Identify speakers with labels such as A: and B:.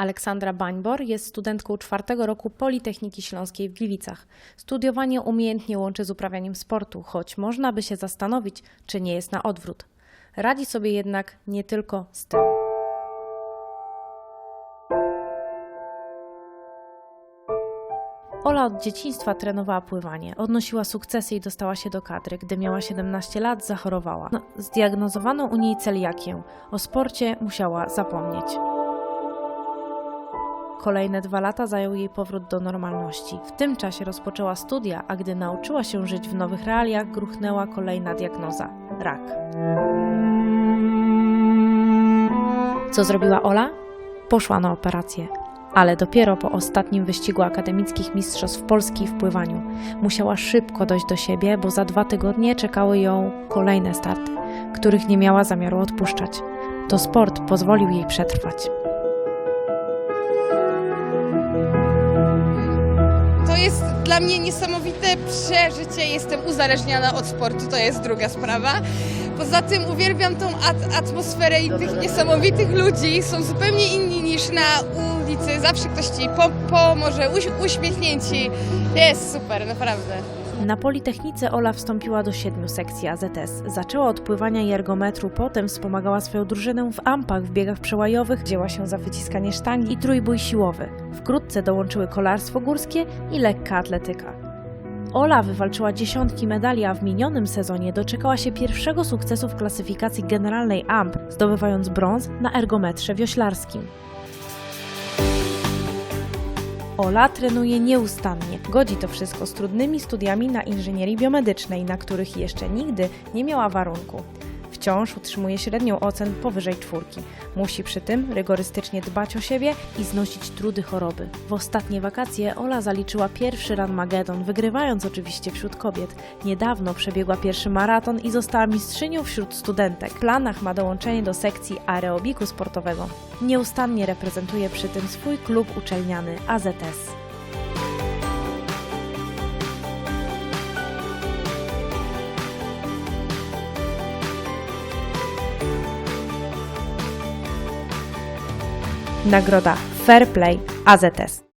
A: Aleksandra Bańbor jest studentką czwartego roku Politechniki Śląskiej w Gliwicach. Studiowanie umiejętnie łączy z uprawianiem sportu, choć można by się zastanowić, czy nie jest na odwrót. Radzi sobie jednak nie tylko z tym. Ola od dzieciństwa trenowała pływanie, odnosiła sukcesy i dostała się do kadry. Gdy miała 17 lat, zachorowała. No, zdiagnozowano u niej celiakię. O sporcie musiała zapomnieć. Kolejne dwa lata zajął jej powrót do normalności. W tym czasie rozpoczęła studia, a gdy nauczyła się żyć w nowych realiach, gruchnęła kolejna diagnoza rak. Co zrobiła Ola? Poszła na operację. Ale dopiero po ostatnim wyścigu akademickich mistrzostw Polski w pływaniu musiała szybko dojść do siebie, bo za dwa tygodnie czekały ją kolejne starty, których nie miała zamiaru odpuszczać. To sport pozwolił jej przetrwać.
B: Dla mnie niesamowite przeżycie. Jestem uzależniona od sportu, to jest druga sprawa. Poza tym uwielbiam tą at- atmosferę i tych niesamowitych ludzi. Są zupełnie inni niż na ulicy. Zawsze ktoś ci po- pomoże, uś- uśmiechnięci. Jest super, naprawdę.
A: Na Politechnice Ola wstąpiła do siedmiu sekcji AZS. Zaczęła od pływania i ergometru, potem wspomagała swoją drużynę w ampach, w biegach przełajowych, wzięła się za wyciskanie sztangi i trójbój siłowy. Wkrótce dołączyły kolarstwo górskie i lekka atletyka. Ola wywalczyła dziesiątki medali, a w minionym sezonie doczekała się pierwszego sukcesu w klasyfikacji generalnej AMP, zdobywając brąz na ergometrze wioślarskim. Ola trenuje nieustannie. Godzi to wszystko z trudnymi studiami na inżynierii biomedycznej, na których jeszcze nigdy nie miała warunku. Wciąż utrzymuje średnią ocen powyżej czwórki. Musi przy tym rygorystycznie dbać o siebie i znosić trudy choroby. W ostatnie wakacje Ola zaliczyła pierwszy Ranmagedon, wygrywając oczywiście wśród kobiet. Niedawno przebiegła pierwszy maraton i została mistrzynią wśród studentek. W planach ma dołączenie do sekcji aerobiku sportowego. Nieustannie reprezentuje przy tym swój klub uczelniany AZS. Nagroda Fair Play AZS.